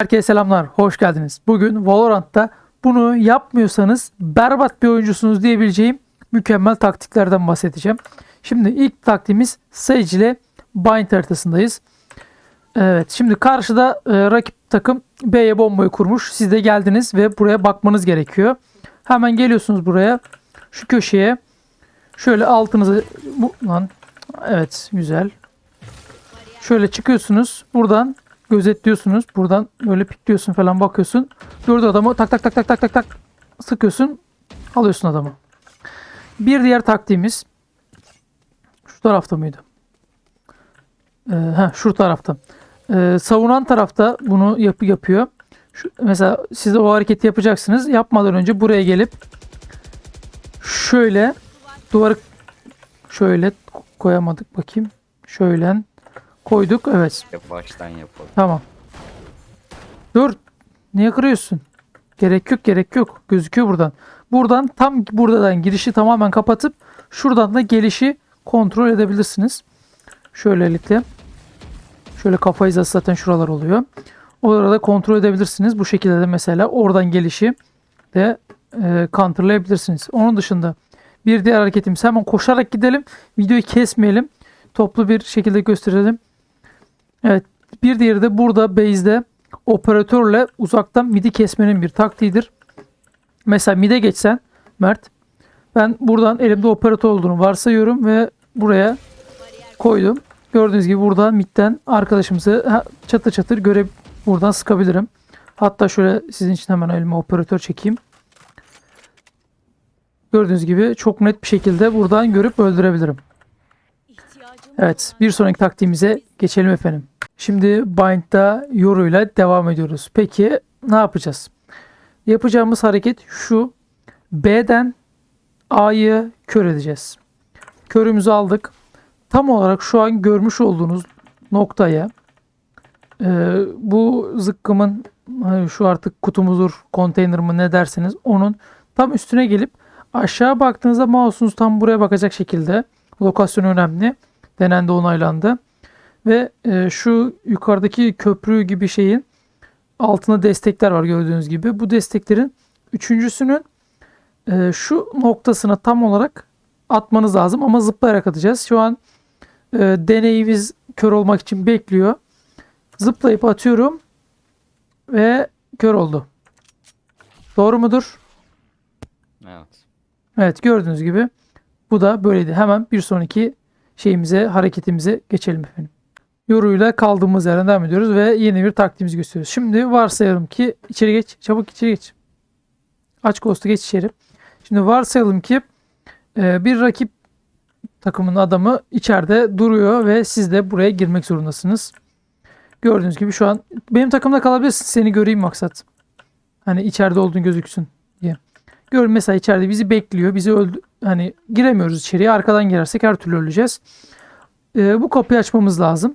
Herkese selamlar, hoş geldiniz. Bugün Valorant'ta bunu yapmıyorsanız berbat bir oyuncusunuz diyebileceğim mükemmel taktiklerden bahsedeceğim. Şimdi ilk taktiğimiz Sage ile Bind haritasındayız. Evet, şimdi karşıda e, rakip takım B'ye bombayı kurmuş. Siz de geldiniz ve buraya bakmanız gerekiyor. Hemen geliyorsunuz buraya. Şu köşeye. Şöyle altınızı... Bu, lan. Evet, güzel. Şöyle çıkıyorsunuz. Buradan gözetliyorsunuz. Buradan böyle pikliyorsun falan bakıyorsun. Gördüğü adamı tak tak tak tak tak tak tak sıkıyorsun. Alıyorsun adamı. Bir diğer taktiğimiz şu tarafta mıydı? Ee, heh, şu tarafta. Ee, savunan tarafta bunu yapı yapıyor. Şu, mesela siz de o hareketi yapacaksınız. Yapmadan önce buraya gelip şöyle duvarı şöyle koyamadık bakayım. Şöyle koyduk. Evet. Baştan yapalım. Tamam. Dur. Niye kırıyorsun? Gerek yok gerek yok. Gözüküyor buradan. Buradan tam buradan girişi tamamen kapatıp şuradan da gelişi kontrol edebilirsiniz. Şöylelikle. Şöyle kafa hizası zaten şuralar oluyor. Orada kontrol edebilirsiniz. Bu şekilde de mesela oradan gelişi de e, counterlayabilirsiniz. Onun dışında bir diğer hareketimiz hemen koşarak gidelim. Videoyu kesmeyelim. Toplu bir şekilde gösterelim. Evet bir diğeri de burada base'de operatörle uzaktan midi kesmenin bir taktiğidir. Mesela mide geçsen Mert ben buradan elimde operatör olduğunu varsayıyorum ve buraya koydum. Gördüğünüz gibi buradan midden arkadaşımızı çatır çatır göre buradan sıkabilirim. Hatta şöyle sizin için hemen elime operatör çekeyim. Gördüğünüz gibi çok net bir şekilde buradan görüp öldürebilirim. Evet, bir sonraki taktiğimize geçelim efendim. Şimdi Bind'da Yoru ile devam ediyoruz. Peki ne yapacağız? Yapacağımız hareket şu. B'den A'yı kör edeceğiz. Körümüzü aldık. Tam olarak şu an görmüş olduğunuz noktaya e, bu zıkkımın hani şu artık kutumuzdur, konteyner mı ne derseniz onun tam üstüne gelip aşağı baktığınızda mouse'unuz tam buraya bakacak şekilde lokasyon önemli denendi onaylandı. Ve e, şu yukarıdaki köprü gibi şeyin altında destekler var gördüğünüz gibi. Bu desteklerin üçüncüsünün e, şu noktasına tam olarak atmanız lazım ama zıplayarak atacağız. Şu an e, deneyimiz kör olmak için bekliyor. Zıplayıp atıyorum ve kör oldu. Doğru mudur? Evet. Evet gördüğünüz gibi bu da böyleydi. Hemen bir sonraki şeyimize, hareketimize geçelim efendim. Yoruyla kaldığımız yerden devam ediyoruz ve yeni bir taktiğimizi gösteriyoruz. Şimdi varsayalım ki içeri geç. Çabuk içeri geç. Aç ghost'u geç içeri. Şimdi varsayalım ki e, bir rakip takımın adamı içeride duruyor ve siz de buraya girmek zorundasınız. Gördüğünüz gibi şu an benim takımda kalabilirsin. Seni göreyim maksat. Hani içeride olduğun gözüksün diye. Gör mesela içeride bizi bekliyor. Bizi öldü hani giremiyoruz içeriye. Arkadan girersek her türlü öleceğiz. Ee, bu kapıyı açmamız lazım.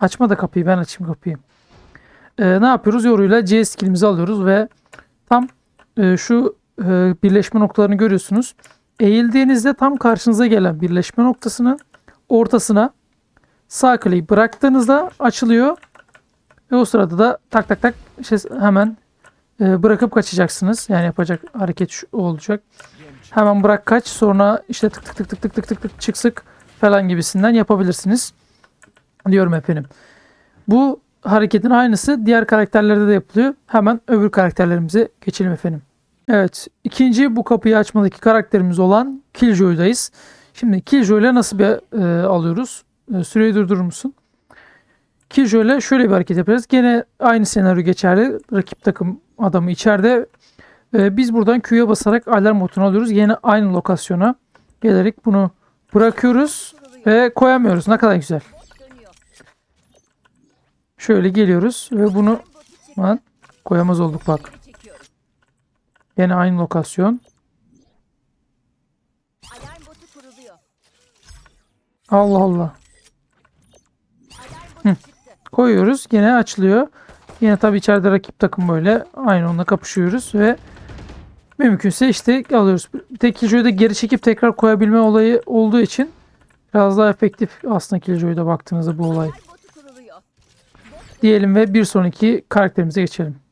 Açma da kapıyı ben açayım kapıyı. Ee, ne yapıyoruz? Yoruyla C skillimizi alıyoruz ve tam e, şu e, birleşme noktalarını görüyorsunuz. Eğildiğinizde tam karşınıza gelen birleşme noktasının ortasına sağ kliği bıraktığınızda açılıyor. Ve o sırada da tak tak tak işte hemen e, bırakıp kaçacaksınız. Yani yapacak hareket şu olacak. Hemen bırak kaç sonra işte tık tık tık tık tık tık tık tık çık sık falan gibisinden yapabilirsiniz. Diyorum efendim. Bu hareketin aynısı diğer karakterlerde de yapılıyor. Hemen öbür karakterlerimize geçelim efendim. Evet ikinci bu kapıyı açmadaki karakterimiz olan Killjoy'dayız. Şimdi Killjoy'la nasıl bir e, alıyoruz? E, süreyi durdurur musun? Killjoy'la şöyle bir hareket yapacağız. Gene aynı senaryo geçerli. Rakip takım adamı içeride ee, biz buradan Q'ya basarak alarm modunu alıyoruz. Yine aynı lokasyona gelerek bunu bırakıyoruz ve koyamıyoruz. Ne kadar güzel. Şöyle geliyoruz ve bunu lan, koyamaz olduk bak. Yine aynı lokasyon. Allah Allah. Çıktı. Koyuyoruz. Yine açılıyor. Yine tabii içeride rakip takım böyle. Aynı onunla kapışıyoruz ve mümkünse işte alıyoruz. Bir tek Killjoy'da geri çekip tekrar koyabilme olayı olduğu için biraz daha efektif aslında Killjoy'da baktığınızda bu olay. Diyelim ve bir sonraki karakterimize geçelim.